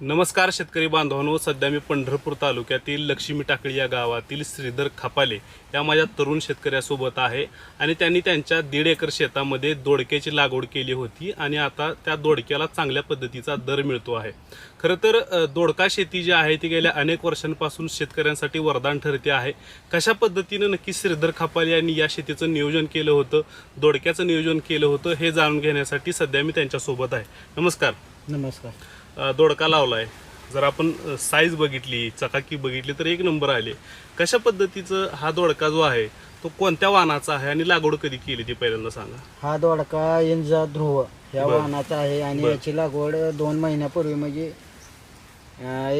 नमस्कार शेतकरी बांधवांनो सध्या मी पंढरपूर तालुक्यातील लक्ष्मी टाकळी या गावातील श्रीधर खापाले या माझ्या तरुण शेतकऱ्यासोबत आहे आणि त्यांनी त्यांच्या दीड एकर शेतामध्ये दोडक्याची लागवड केली होती आणि आता त्या दोडक्याला चांगल्या पद्धतीचा दर मिळतो आहे. खरं तर दोडका शेती जी आहे ती गेल्या अनेक वर्षांपासून शेतकऱ्यांसाठी वरदान ठरते आहे. कशा पद्धतीनं नक्की श्रीधर खापाले यांनी या शेतीचं नियोजन केलं होतं दोडक्याचं नियोजन केलं होतं हे जाणून घेण्यासाठी सध्या मी त्यांच्यासोबत आहे. नमस्कार. नमस्कार. दोडका लावलाय. जर आपण साईज बघितली चकाकी बघितली तर एक नंबर आले. कशा पद्धतीचं हा दोडका जो आहे तो कोणत्या वाहनाचा आहे आणि लागवड कधी केली ती पहिल्यांदा सांगा? हा दोडका इंजा ध्रुव या. वाहनाचा आहे आणि. याची लागवड दोन महिन्यापूर्वी म्हणजे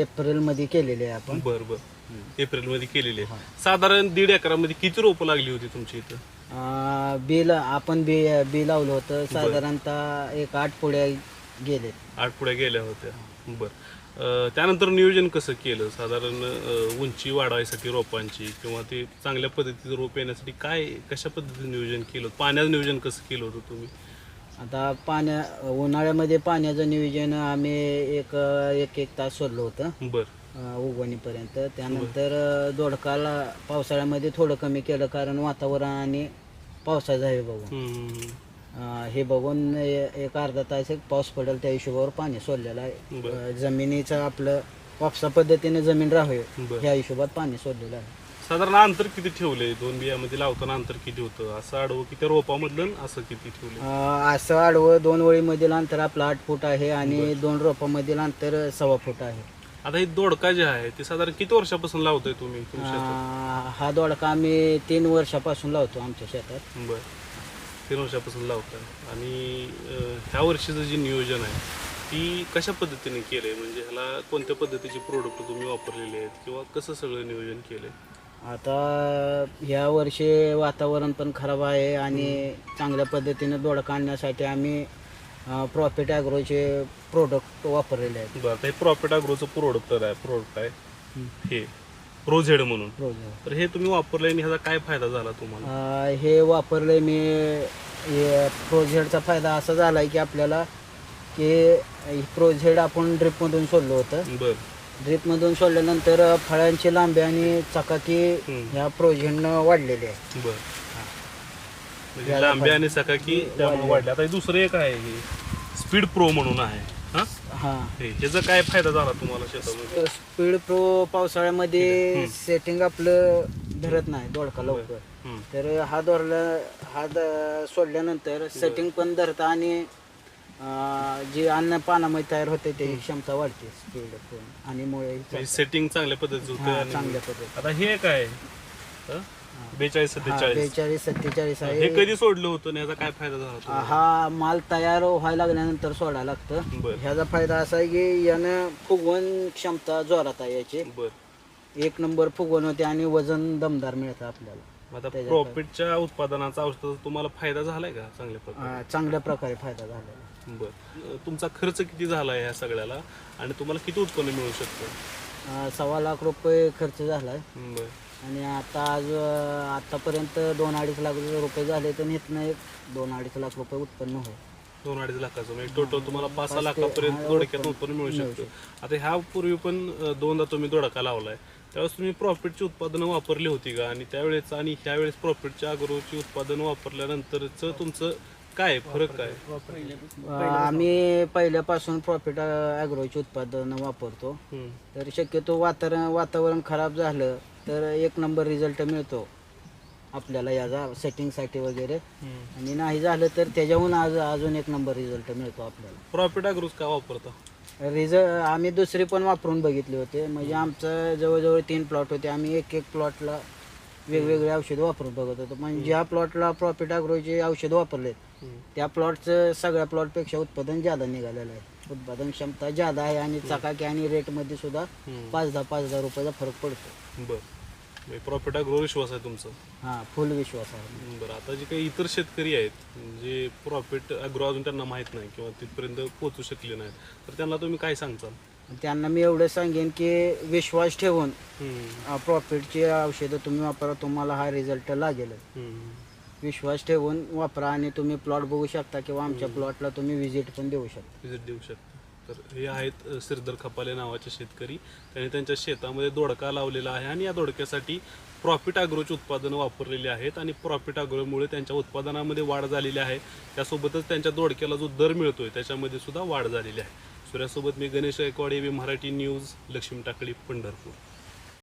एप्रिलमध्ये केलेली आहे आपण. बर बर. एप्रिलमध्ये केलेली आहे. साधारण दीड एकरामध्ये किती रोपं लागली होती तुमची इथं? अं, बी ला- आपण बी बी लावलं होतं. साधारणतः एक आठ पुढे गेले. आठ पुढे गेल्या होत्या. बर. त्यानंतर नियोजन कसं केलं? साधारण अ, उंची वाढवायसाठी रोपांची किंवा ते चांगल्या पद्धतीचं रोप येण्यासाठी काय कशा पद्धतीचं नियोजन केलं? पाण्याचं नियोजन कसं केलं होतं तुम्ही? आता पाण्या उन्हाळ्यामध्ये पाण्याचं नियोजन आम्ही एक एक एक तास सोडलं होतं. बर. अं, उगवणीपर्यंत. त्यानंतर अं, दोडकाला पावसाळ्यामध्ये थोडं कमी केलं कारण वातावरण आणि पावसाचं आहे बघून. हम्म. हे बघून एक अर्धा तास एक पाऊस पडेल त्या हिशोबावर पाणी सोडलेलं आहे. जमिनीचं आपलं वापसा पद्धतीने जमीन राहावी. ह्या हिशोबात पाणी सोडलेलं आहे. साधारण अंतर किती ठेवले दोन बियामध्ये लावताना अंतर किती होतं? असं आडवं की त्या रोपामधलं असं किती ठेवले असं आडवं दोन ओळीमधील अंतर आपलं आठ फूट आहे आणि दोन रोपामधील अंतर सव्वा फूट आहे. आता हे दोडका जे आहे ते साधारण किती वर्षापासून लावताय तुम्ही हा दोडका आम्ही तीन वर्षापासून लावतो आमच्या शेतात. बर. तीन वर्षापासून लावताय आणि ह्या वर्षीचं जे नियोजन आहे ती कशा पद्धतीने केलंय? म्हणजे ह्याला कोणत्या पद्धतीचे प्रोडक्ट तुम्ही वापरलेले आहेत? किंवा कसं सगळं नियोजन केलंय? आता ह्या वर्षी वातावरण पण खराब आहे आणि चांगल्या पद्धतीने दोडका आणण्यासाठी आम्ही प्रॉफिट ॲग्रोचे प्रोडक्ट वापरलेले आहेत. बरं हे प्रॉफिट अग्रोचं प्रोडक्ट आहे प्रोडक्ट आहे. हे. प्रोझेड म्हणून. प्रोजेक्ट तर हे तुम्ही वापरलंय आणि ह्याचा काय फायदा झाला तुम्हाला? हे वापरले मी प्रोजेक्टचा फायदा असा झाला आहे की आपल्याला की प्रोजेक्ट आपण ड्रिपमधून सोडलं होतं. बर. ड्रिपमधून सोडल्यानंतर फळांची लांबी आणि चकाकी हम्म. ह्या प्रोजेक्टनं वाढलेली आहे. बर. म्हणजे लांबी आणि सकाकी त्यामुळे वाढले आता हे दुसरं एक आहे हे स्पीड प्रो म्हणून आहे. हा? हां. हे ह्याचा काय फायदा झाला तुम्हाला शेतामध्ये? स्पीड प्रो पावसाळ्यामध्ये सेटिंग आपलं धरत नाही दोडका लवकर. हम्म. तर हा दोरला हा द- सोडल्यानंतर सेटिंग पण धरतं आणि अं, जे अन्न पानामध्ये तयार होते त्याची क्षमता वाढते स्पीड प्रो आणि मुळे म्हणजे सेटिंग चांगल्या पद्धतीचं होतं आणि चांगल्या पद्धती आता हे काय? बेचाळीस सत्तेचाळीस. बेचाळीस सत्तेचाळीस हे आहे. कधी सोडलं होतं आणि याचा काय फायदा झाला? हा माल तयार व्हायला लागल्यानंतर सोडायला लागतं. बरं. ह्याचा फायदा असा आहे की यानं फुगवण क्षमता जोरात आहे याची. बर. एक नंबर फुगवण होते आणि वजन दमदार मिळतं आपल्याला. आता त्याच्यात प्रॉफिटच्या उत्पादनाचा औषधाचा तुम्हाला फायदा झालाय का चांगल्या प्रकारे? अं, चांगल्या प्रकारे फायदा झालेला आहे. बर. तुमचा खर्च किती झालाय ह्या सगळ्याला? आणि तुम्हाला किती उत्पन्न मिळू शकतं? अं, सव्वा लाख रुपये खर्च झाला आहे बर. आणि आता आज आतापर्यंत दोन अडीच लाख रुपये झाले तर इथनं एक दोन अडीच लाख रुपये उत्पन्न होईल. दोन अडीच लाखाचं म्हणजे टोटल तुम्हाला पाच सहा लाखापर्यंत दोडक्यात उत्पन्न मिळू शकतं. आता ह्या पूर्वी पण दोनदा तुम्ही दोडका लावलाय. त्यावेळेस तुम्ही प्रॉफिटची उत्पादनं वापरली होती का? आणि त्यावेळेस आणि ह्या वेळेस प्रॉफिटच्या अग्रोची उत्पादनं वापरल्यानंतरच तुमचं काय फरक काय आम्ही पहिल्यापासून प्रॉफिट ॲग्रोचे उत्पादन वापरतो. तर शक्यतो वातावरण वातावरण खराब झालं तर एक नंबर रिझल्ट मिळतो आपल्याला याचा सेटिंगसाठी वगैरे. आणि नाही झालं तर त्याच्याहून आज अजून एक नंबर रिझल्ट मिळतो आपल्याला. प्रॉफिट अग्रोज का वापरता? रिझल्ट आम्ही दुसरी पण वापरून बघितले होते. म्हणजे आमचं जवळजवळ तीन प्लॉट होते. आम्ही एक एक प्लॉटला वेगवेगळे औषध वापरून बघत होतो. म्हणजे ज्या प्लॉटला प्रॉफिट अग्रोचे औषध वापरले हम्म. त्या प्लॉटचं सगळ्या प्लॉटपेक्षा उत्पादन जादा निघालेलं आहे. उत्पादन क्षमता जादा आहे आणि चकाकी आणि रेटमध्ये सुद्धा. पाच दहा पाच दहा रुपयाचा फरक पडतो. बर. प्रॉफिट अग्रो विश्वास आहे तुमचा. हां फुल विश्वास आहे. बरं. आता जे काही इतर शेतकरी आहेत जे प्रॉफिट अग्रो अजून त्यांना माहीत नाही किंवा तिथपर्यंत पोहोचू शकले नाहीत तर त्यांना तुम्ही काय सांगचाल त्यांना मी एवढं सांगेन की विश्वास ठेवून. प्रॉफिटची औषधं तुम्ही वापरा तुम्हाला हा रिझल्ट लागेल. विश्वास ठेवून वापरा आणि तुम्ही प्लॉट बघू शकता किंवा आमच्या प्लॉटला तुम्ही व्हिजिट पण देऊ शकता. विजिट देऊ शकता. तर हे आहेत अ, श्रीधर खपाले नावाचे शेतकरी. त्यांनी त्यांच्या शेतामध्ये दोडका लावलेला आहे आणि या दोडक्यासाठी प्रॉफिट अग्रोची उत्पादनं वापरलेली आहेत आणि प्रॉफिट अॅग्रोमुळे त्यांच्या उत्पादनामध्ये वाढ झालेली आहे. त्यासोबतच त्यांच्या दोडक्याला जो दर मिळतो आहे त्याच्यामध्ये सुद्धा वाढ झालेली आहे. सूर्यासोबत मी गणेश गायकवाड एबी मराठी न्यूज लक्ष्मी टाकळी पंढरपूर.